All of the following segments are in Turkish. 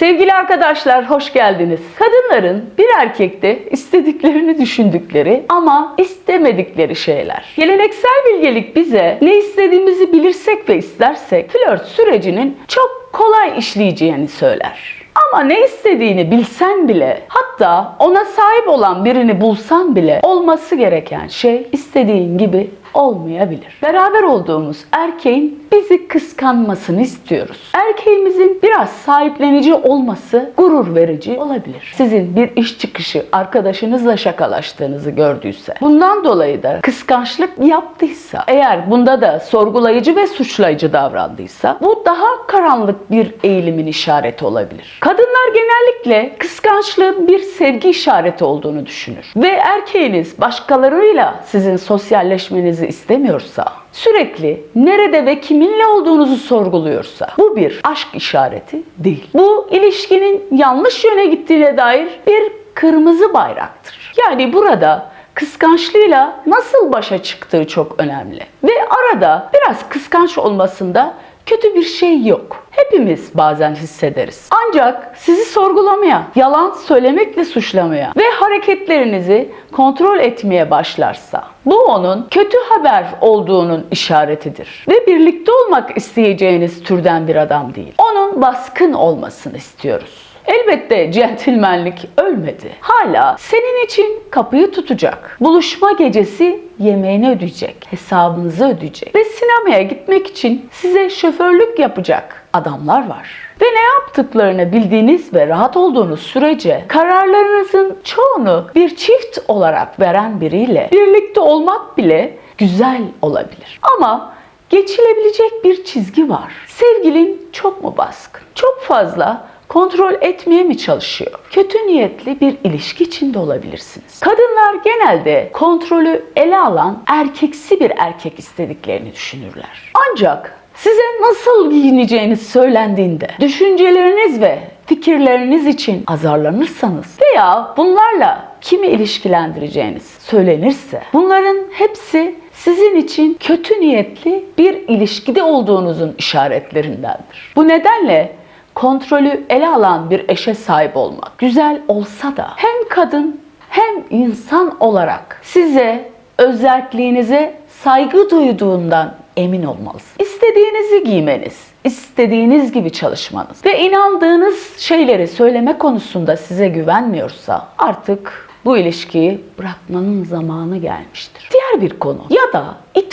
Sevgili arkadaşlar hoş geldiniz. Kadınların bir erkekte istediklerini düşündükleri ama istemedikleri şeyler. Geleneksel bilgelik bize ne istediğimizi bilirsek ve istersek flört sürecinin çok kolay işleyeceğini söyler. Ama ne istediğini bilsen bile hatta ona sahip olan birini bulsan bile olması gereken şey istediğin gibi olmayabilir. Beraber olduğumuz erkeğin bizi kıskanmasını istiyoruz. Erkeğimizin biraz sahiplenici olması gurur verici olabilir. Sizin bir iş çıkışı arkadaşınızla şakalaştığınızı gördüyse, bundan dolayı da kıskançlık yaptıysa, eğer bunda da sorgulayıcı ve suçlayıcı davrandıysa, bu daha karanlık bir eğilimin işareti olabilir. Kadınlar genellikle kıskançlığın bir sevgi işareti olduğunu düşünür. Ve erkeğiniz başkalarıyla sizin sosyalleşmenizi istemiyorsa, sürekli nerede ve kiminle olduğunuzu sorguluyorsa bu bir aşk işareti değil. Bu ilişkinin yanlış yöne gittiğine dair bir kırmızı bayraktır. Yani burada kıskançlığıyla nasıl başa çıktığı çok önemli. Ve arada biraz kıskanç olmasında kötü bir şey yok. Hepimiz bazen hissederiz. Ancak sizi sorgulamaya, yalan söylemekle suçlamaya ve hareketlerinizi kontrol etmeye başlarsa bu onun kötü haber olduğunun işaretidir. Ve birlikte olmak isteyeceğiniz türden bir adam değil. Onun baskın olmasını istiyoruz. Elbette centilmenlik ölmedi. Hala senin için kapıyı tutacak. Buluşma gecesi yemeğini ödeyecek, hesabınızı ödeyecek ve sinemaya gitmek için size şoförlük yapacak adamlar var. Ve ne yaptıklarını bildiğiniz ve rahat olduğunuz sürece kararlarınızın çoğunu bir çift olarak veren biriyle birlikte olmak bile güzel olabilir. Ama geçilebilecek bir çizgi var. Sevgilin çok mu baskın? Çok fazla kontrol etmeye mi çalışıyor? Kötü niyetli bir ilişki içinde olabilirsiniz. Kadınlar genelde kontrolü ele alan erkeksi bir erkek istediklerini düşünürler. Ancak size nasıl giyineceğiniz söylendiğinde düşünceleriniz ve fikirleriniz için azarlanırsanız veya bunlarla kimi ilişkilendireceğiniz söylenirse bunların hepsi sizin için kötü niyetli bir ilişkide olduğunuzun işaretlerindendir. Bu nedenle kontrolü ele alan bir eşe sahip olmak güzel olsa da hem kadın hem insan olarak size özelliğinize saygı duyduğundan emin olmalısınız. İstediğinizi giymeniz, istediğiniz gibi çalışmanız ve inandığınız şeyleri söyleme konusunda size güvenmiyorsa artık bu ilişkiyi bırakmanın zamanı gelmiştir. Diğer bir konu ya da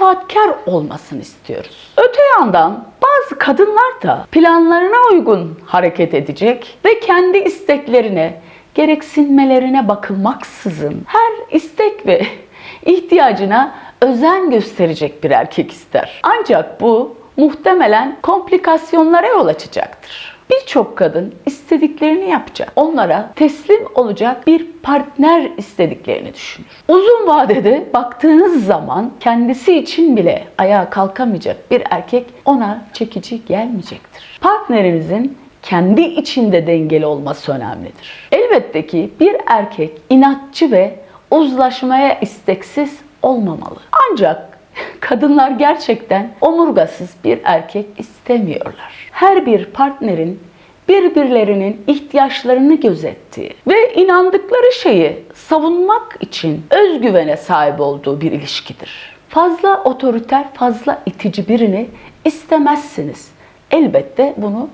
itaatkar olmasını istiyoruz. Öte yandan bazı kadınlar da planlarına uygun hareket edecek ve kendi isteklerine, gereksinmelerine bakılmaksızın her istek ve ihtiyacına özen gösterecek bir erkek ister. Ancak bu muhtemelen komplikasyonlara yol açacaktır. Birçok kadın istediklerini yapacak. Onlara teslim olacak bir partner istediklerini düşünür. Uzun vadede baktığınız zaman kendisi için bile ayağa kalkamayacak bir erkek ona çekici gelmeyecektir. Partnerinizin kendi içinde dengeli olması önemlidir. Elbette ki bir erkek inatçı ve uzlaşmaya isteksiz olmamalı. Ancak kadınlar gerçekten omurgasız bir erkek istemiyorlar. Her bir partnerin birbirlerinin ihtiyaçlarını gözettiği ve inandıkları şeyi savunmak için özgüvene sahip olduğu bir ilişkidir. Fazla otoriter, fazla itici birini istemezsiniz. Elbette bunu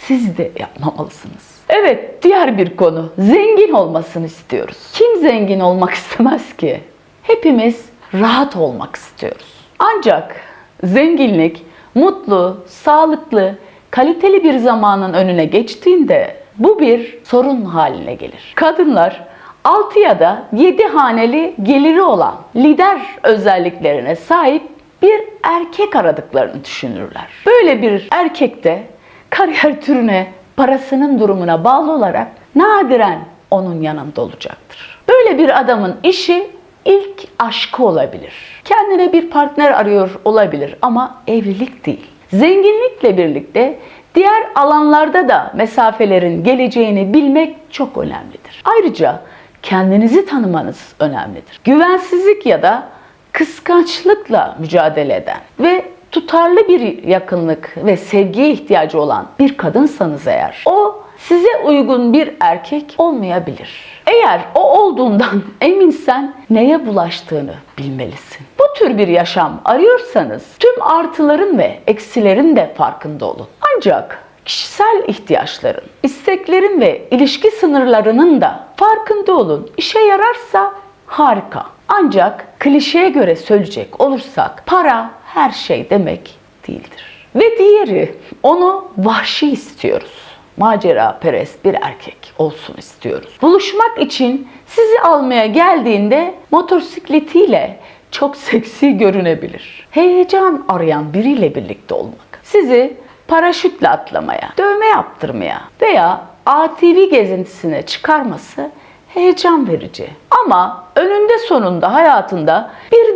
siz de yapmamalısınız. Evet, diğer bir konu. Zengin olmasını istiyoruz. Kim zengin olmak istemez ki? Hepimiz rahat olmak istiyoruz. Ancak zenginlik mutlu, sağlıklı, kaliteli bir zamanın önüne geçtiğinde bu bir sorun haline gelir. Kadınlar 6 ya da 7 haneli geliri olan lider özelliklerine sahip bir erkek aradıklarını düşünürler. Böyle bir erkek de kariyer türüne, parasının durumuna bağlı olarak nadiren onun yanında olacaktır. Böyle bir adamın işi ilk aşkı olabilir. Kendine bir partner arıyor olabilir ama evlilik değil. Zenginlikle birlikte diğer alanlarda da mesafelerin geleceğini bilmek çok önemlidir. Ayrıca kendinizi tanımanız önemlidir. Güvensizlik ya da kıskançlıkla mücadele eden ve tutarlı bir yakınlık ve sevgiye ihtiyacı olan bir kadınsanız eğer o size uygun bir erkek olmayabilir. Eğer o olduğundan eminsen neye bulaştığını bilmelisin. Bu tür bir yaşam arıyorsanız tüm artıların ve eksilerin de farkında olun. Ancak kişisel ihtiyaçların, isteklerin ve ilişki sınırlarının da farkında olun. İşe yararsa harika. Ancak klişeye göre söyleyecek olursak para her şey demek değildir. Ve diğeri onu vahşi istiyoruz. Macera perest bir erkek olsun istiyoruz. Buluşmak için sizi almaya geldiğinde motosikletiyle çok seksi görünebilir. Heyecan arayan biriyle birlikte olmak. Sizi paraşütle atlamaya, dövme yaptırmaya veya ATV gezintisine çıkarması heyecan verici. Ama önünde sonunda hayatında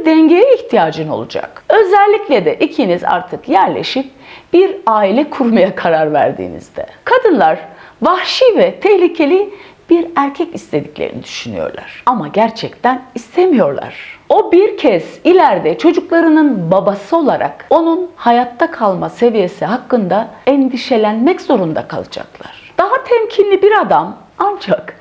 dengeye ihtiyacın olacak. Özellikle de ikiniz artık yerleşip bir aile kurmaya karar verdiğinizde. Kadınlar vahşi ve tehlikeli bir erkek istediklerini düşünüyorlar. Ama gerçekten istemiyorlar. O bir kez ileride çocuklarının babası olarak onun hayatta kalma seviyesi hakkında endişelenmek zorunda kalacaklar. Daha temkinli bir adam ancak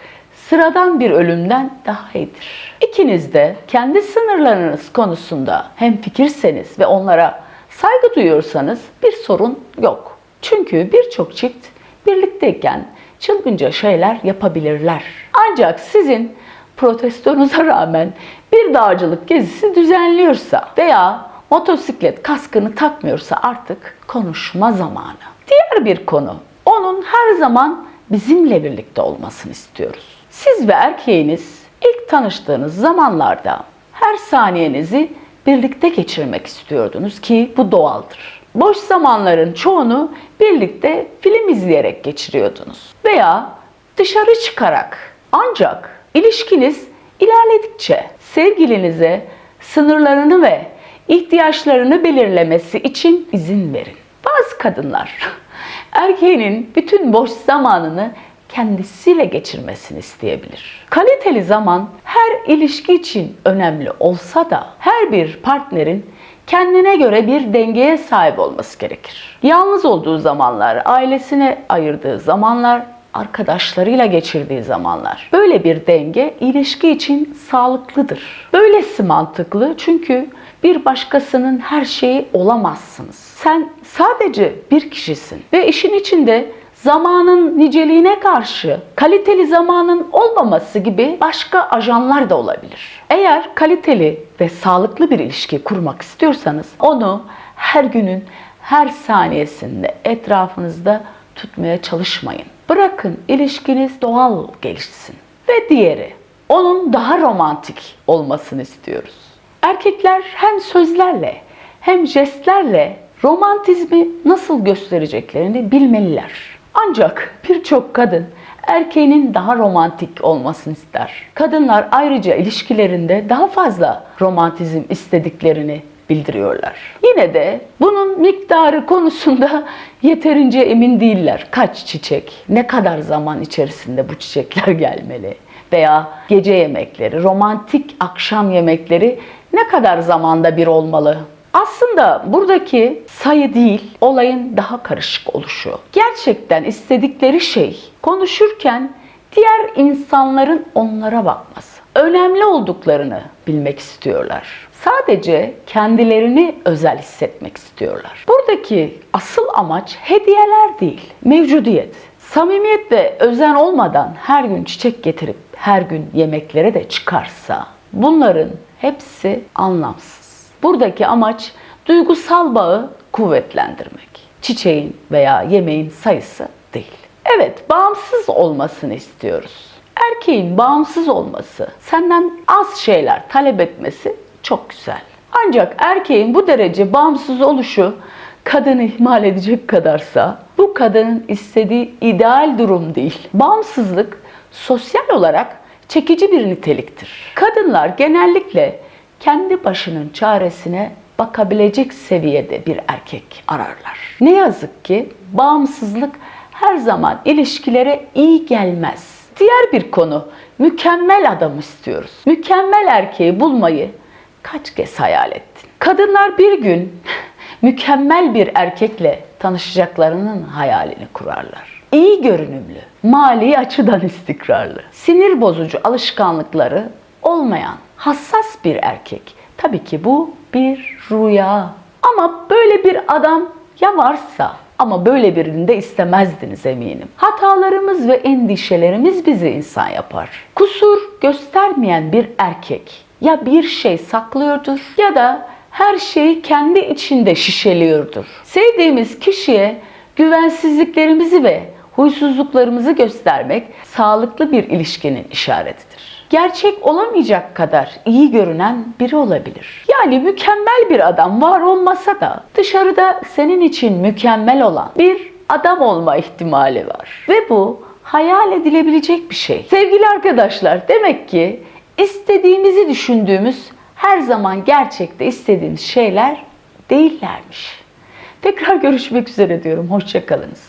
sıradan bir ölümden daha iyidir. İkiniz de kendi sınırlarınız konusunda hem fikirseniz ve onlara saygı duyuyorsanız bir sorun yok. Çünkü birçok çift birlikteyken çılgınca şeyler yapabilirler. Ancak sizin protestonuza rağmen bir dağcılık gezisi düzenliyorsa veya motosiklet kaskını takmıyorsa artık konuşma zamanı. Diğer bir konu, onun her zaman bizimle birlikte olmasını istiyoruz. Siz ve erkeğiniz ilk tanıştığınız zamanlarda her saniyenizi birlikte geçirmek istiyordunuz ki bu doğaldır. Boş zamanların çoğunu birlikte film izleyerek geçiriyordunuz veya dışarı çıkarak. Ancak ilişkiniz ilerledikçe sevgilinize sınırlarını ve ihtiyaçlarını belirlemesi için izin verin. Bazı kadınlar erkeğinin bütün boş zamanını kendisiyle geçirmesini isteyebilir. Kaliteli zaman her ilişki için önemli olsa da her bir partnerin kendine göre bir dengeye sahip olması gerekir. Yalnız olduğu zamanlar, ailesine ayırdığı zamanlar, arkadaşlarıyla geçirdiği zamanlar. Böyle bir denge ilişki için sağlıklıdır. Böylesi mantıklı çünkü bir başkasının her şeyi olamazsınız. Sen sadece bir kişisin ve işin içinde zamanın niceliğine karşı kaliteli zamanın olmaması gibi başka ajanlar da olabilir. Eğer kaliteli ve sağlıklı bir ilişki kurmak istiyorsanız onu her günün her saniyesinde etrafınızda tutmaya çalışmayın. Bırakın ilişkiniz doğal gelişsin. Ve diğeri, onun daha romantik olmasını istiyoruz. Erkekler hem sözlerle hem jestlerle romantizmi nasıl göstereceklerini bilmeliler. Ancak birçok kadın erkeğinin daha romantik olmasını ister. Kadınlar ayrıca ilişkilerinde daha fazla romantizm istediklerini bildiriyorlar. Yine de bunun miktarı konusunda yeterince emin değiller. Kaç çiçek, ne kadar zaman içerisinde bu çiçekler gelmeli veya gece yemekleri, romantik akşam yemekleri ne kadar zamanda bir olmalı? Aslında buradaki sayı değil, olayın daha karışık oluşu. Gerçekten istedikleri şey konuşurken diğer insanların onlara bakması. Önemli olduklarını bilmek istiyorlar. Sadece kendilerini özel hissetmek istiyorlar. Buradaki asıl amaç hediyeler değil, mevcudiyet. Samimiyet ve özen olmadan her gün çiçek getirip her gün yemeklere de çıkarsa bunların hepsi anlamsız. Buradaki amaç duygusal bağı kuvvetlendirmek. Çiçeğin veya yemeğin sayısı değil. Evet, bağımsız olmasını istiyoruz. Erkeğin bağımsız olması, senden az şeyler talep etmesi çok güzel. Ancak erkeğin bu derece bağımsız oluşu kadını ihmal edecek kadarsa bu kadının istediği ideal durum değil. Bağımsızlık sosyal olarak çekici bir niteliktir. Kadınlar genellikle kendi başının çaresine bakabilecek seviyede bir erkek ararlar. Ne yazık ki bağımsızlık her zaman ilişkilere iyi gelmez. Diğer bir konu mükemmel adam istiyoruz. Mükemmel erkeği bulmayı kaç kez hayal ettin? Kadınlar bir gün mükemmel bir erkekle tanışacaklarının hayalini kurarlar. iyi görünümlü, mali açıdan istikrarlı, sinir bozucu alışkanlıkları olmayan, hassas bir erkek. Tabii ki bu bir rüya. Ama böyle bir adam ya varsa ama böyle birini de istemezdiniz eminim. Hatalarımız ve endişelerimiz bizi insan yapar. Kusur göstermeyen bir erkek ya bir şey saklıyordur ya da her şeyi kendi içinde şişeliyordur. Sevdiğimiz kişiye güvensizliklerimizi ve huysuzluklarımızı göstermek sağlıklı bir ilişkinin işaretidir. Gerçek olamayacak kadar iyi görünen biri olabilir. Yani mükemmel bir adam var olmasa da dışarıda senin için mükemmel olan bir adam olma ihtimali var. Ve bu hayal edilebilecek bir şey. Sevgili arkadaşlar demek ki istediğimizi düşündüğümüz her zaman gerçekte istediğimiz şeyler değillermiş. Tekrar görüşmek üzere diyorum. Hoşçakalınız.